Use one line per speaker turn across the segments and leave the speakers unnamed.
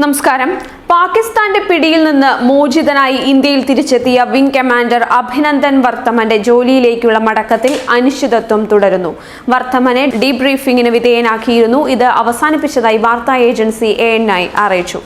നമസ്കാരം. പാകിസ്ഥാന്റെ പിടിയിൽ നിന്ന് മോചിതനായി ഇന്ത്യയിൽ തിരിച്ചെത്തിയ വിംഗ് കമാൻഡർ അഭിനന്ദൻ വർത്തമന്റെ ജോലിയിലേക്കുള്ള മടക്കത്തിൽ അനിശ്ചിതത്വം തുടരുന്നു. വർത്തമനെ ഡീബ്രീഫിംഗിന് വിധേയനാക്കിയിരുന്നു. ഇത് അവസാനിപ്പിച്ചതായി വാർത്താ ഏജൻസി എ അറിയിച്ചു.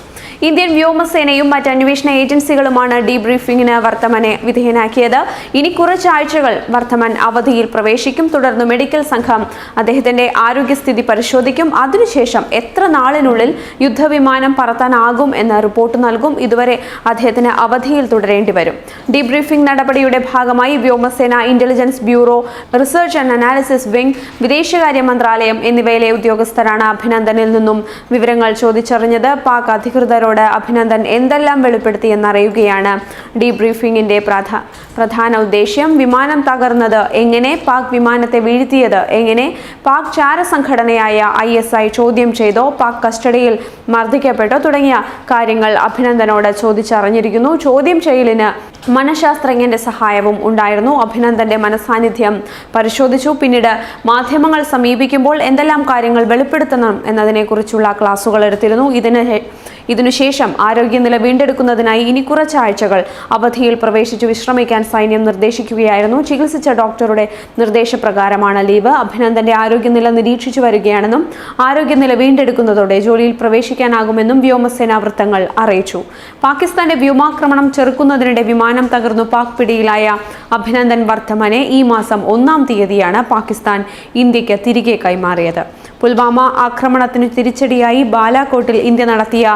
ഇന്ത്യൻ വ്യോമസേനയും മറ്റ് അന്വേഷണ ഏജൻസികളുമാണ് ഡീബ്രീഫിംഗിന് വർത്തമാനെ വിധേയനാക്കിയത്. ഇനി കുറച്ചാഴ്ചകൾ വർത്തമാൻ അവധിയിൽ പ്രവേശിക്കും. തുടർന്ന് മെഡിക്കൽ സംഘം അദ്ദേഹത്തിന്റെ ആരോഗ്യസ്ഥിതി പരിശോധിക്കും. അതിനുശേഷം എത്ര നാളിനുള്ളിൽ യുദ്ധവിമാനം പറത്താനാകും എന്ന റിപ്പോർട്ട് നൽകും. ഇതുവരെ അദ്ദേഹത്തിന് അവധിയിൽ തുടരേണ്ടി വരും. ഡീബ്രീഫിംഗ് നടപടിയുടെ ഭാഗമായി വ്യോമസേന intelligence bureau research and analysis wing വിദേശകാര്യ മന്ത്രാലയം എന്നിവയിലെ ഉദ്യോഗസ്ഥരാണ് അഭിനന്ദനിൽ നിന്നും വിവരങ്ങൾ ചോദിച്ചറിഞ്ഞത്. പാക് അധികൃതരോട് അഭിനന്ദൻ എന്തെല്ലാം വെളിപ്പെടുത്തിയെന്നറിയുകയാണ്. ഡീബ്രീഫിംഗിന്റെ പ്രധാ പ്രധാന ഉദ്ദേശ്യം വിമാനം തകർന്നത്. എങ്ങനെ പാക് വിമാനത്തെ വീഴ്ത്തിയത്? എങ്ങനെ പാക് ചാരസംഘടനയായ ഐ എസ് ഐ ചോദ്യം ചെയ്തോ? പാക് കസ്റ്റഡിയിൽ മർദ്ദിക്കപ്പെട്ടോ? തുടങ്ങിയ കാര്യങ്ങൾ അഭിനന്ദനോട് ചോദിച്ചറിഞ്ഞിരിക്കുന്നു. ചോദ്യം ചെയ്യലിന് മനഃശാസ്ത്രജ്ഞന്റെ സഹായവും ഉണ്ടായിരുന്നു. അഭിനന്ദന്റെ മനസാന്നിധ്യം പരിശോധിച്ചു. പിന്നീട് മാധ്യമങ്ങൾ സമീപിക്കുമ്പോൾ എന്തെല്ലാം കാര്യങ്ങൾ വെളിപ്പെടുത്തണം എന്നതിനെക്കുറിച്ചുള്ള ക്ലാസുകൾ എടുത്തിരുന്നു. ഇതിന് ഇതിനുശേഷം ആരോഗ്യനില വീണ്ടെടുക്കുന്നതിനായി ഇനി കുറച്ചാഴ്ചകൾ അവധിയിൽ പ്രവേശിച്ചു വിശ്രമിക്കാൻ സൈന്യം നിർദ്ദേശിക്കുകയായിരുന്നു. ചികിത്സിച്ച ഡോക്ടറുടെ നിർദ്ദേശപ്രകാരമാണ് ലീവ്. അഭിനന്ദന്റെ ആരോഗ്യനില നിരീക്ഷിച്ചു വരികയാണെന്നും ആരോഗ്യനില വീണ്ടെടുക്കുന്നതോടെ ജോലിയിൽ പ്രവേശിക്കാനാകുമെന്നും വ്യോമസേനാ വൃത്തങ്ങൾ അറിയിച്ചു. പാകിസ്ഥാന്റെ വ്യോമാക്രമണം ചെറുക്കുന്നതിനിടെ വിമാനം തകർന്നു പാക് പിടിയിലായ അഭിനന്ദൻ വർദ്ധമനെ ഈ മാസം ഒന്നാം തീയതിയാണ് പാകിസ്ഥാൻ ഇന്ത്യയ്ക്ക് തിരികെ കൈമാറിയത്. പുൽവാമ ആക്രമണത്തിനു തിരിച്ചടിയായി ബാലാകോട്ടിൽ ഇന്ത്യ നടത്തിയ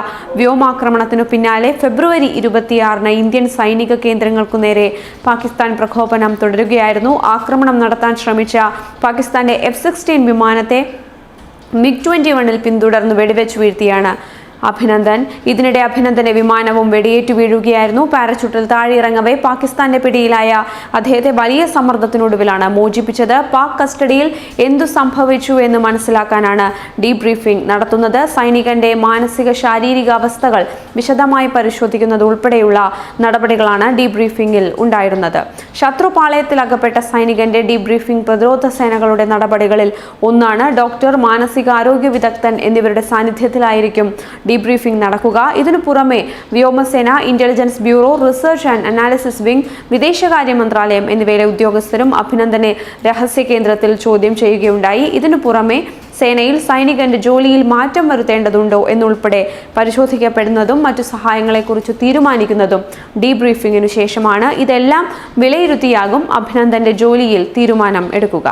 വ്യോമാക്രമണത്തിനു പിന്നാലെ ഫെബ്രുവരി ഇരുപത്തിയാറിന് ഇന്ത്യൻ സൈനിക കേന്ദ്രങ്ങൾക്കു നേരെ പാകിസ്ഥാൻ പ്രകോപനം തുടരുകയായിരുന്നു. ആക്രമണം നടത്താൻ ശ്രമിച്ച പാകിസ്ഥാന്റെ എഫ് സിക്സ്റ്റീൻ വിമാനത്തെ മിഗ് ട്വന്റി വണ്ണിൽ പിന്തുടർന്ന് വെടിവെച്ച് വീഴ്ത്തിയാണ് അഭിനന്ദൻ. ഇതിനിടെ അഭിനന്ദന്റെ വിമാനവും വെടിയേറ്റു വീഴുകയായിരുന്നു. പാരച്യൂട്ടിൽ താഴെയിറങ്ങവേ പാകിസ്ഥാന്റെ പിടിയിലായ അദ്ദേഹത്തെ വലിയ സമ്മർദ്ദത്തിനൊടുവിലാണ് മോചിപ്പിച്ചത്. പാക് കസ്റ്റഡിയിൽ എന്തു സംഭവിച്ചു എന്ന് മനസ്സിലാക്കാനാണ് ഡീബ്രീഫിംഗ് നടത്തുന്നത്. സൈനികന്റെ മാനസിക ശാരീരിക അവസ്ഥകൾ വിശദമായി പരിശോധിക്കുന്നത് ഉൾപ്പെടെയുള്ള നടപടികളാണ് ഡീബ്രീഫിംഗിൽ ഉണ്ടായിരുന്നത്. ശത്രു പാളയത്തിലകപ്പെട്ട സൈനികന്റെ ഡീബ്രീഫിംഗ് പ്രതിരോധ സേനകളുടെ നടപടികളിൽ ഒന്നാണ് ഡോക്ടർ മാനസികാരോഗ്യ വിദഗ്ധൻ എന്നിവരുടെ സാന്നിധ്യത്തിലായിരിക്കും ഡീബ്രീഫിംഗ് നടക്കുക. ഇതിനു പുറമെ വ്യോമസേന intelligence bureau research and analysis wing വിദേശകാര്യ മന്ത്രാലയം എന്നിവയിലെ ഉദ്യോഗസ്ഥരും അഭിനന്ദനെ രഹസ്യ കേന്ദ്രത്തിൽ ചോദ്യം ചെയ്യുകയുണ്ടായി. ഇതിനു പുറമെ സേനയിൽ സൈനികന്റെ ജോലിയിൽ മാറ്റം വരുത്തേണ്ടതുണ്ടോ എന്നുൾപ്പെടെ പരിശോധിക്കപ്പെടുന്നതും മറ്റു സഹായങ്ങളെക്കുറിച്ച് തീരുമാനിക്കുന്നതും ഡീബ്രീഫിംഗിനു ശേഷമാണ്. ഇതെല്ലാം വിലയിരുത്തിയാകും അഭിനന്ദന്റെ ജോലിയിൽ തീരുമാനം എടുക്കുക.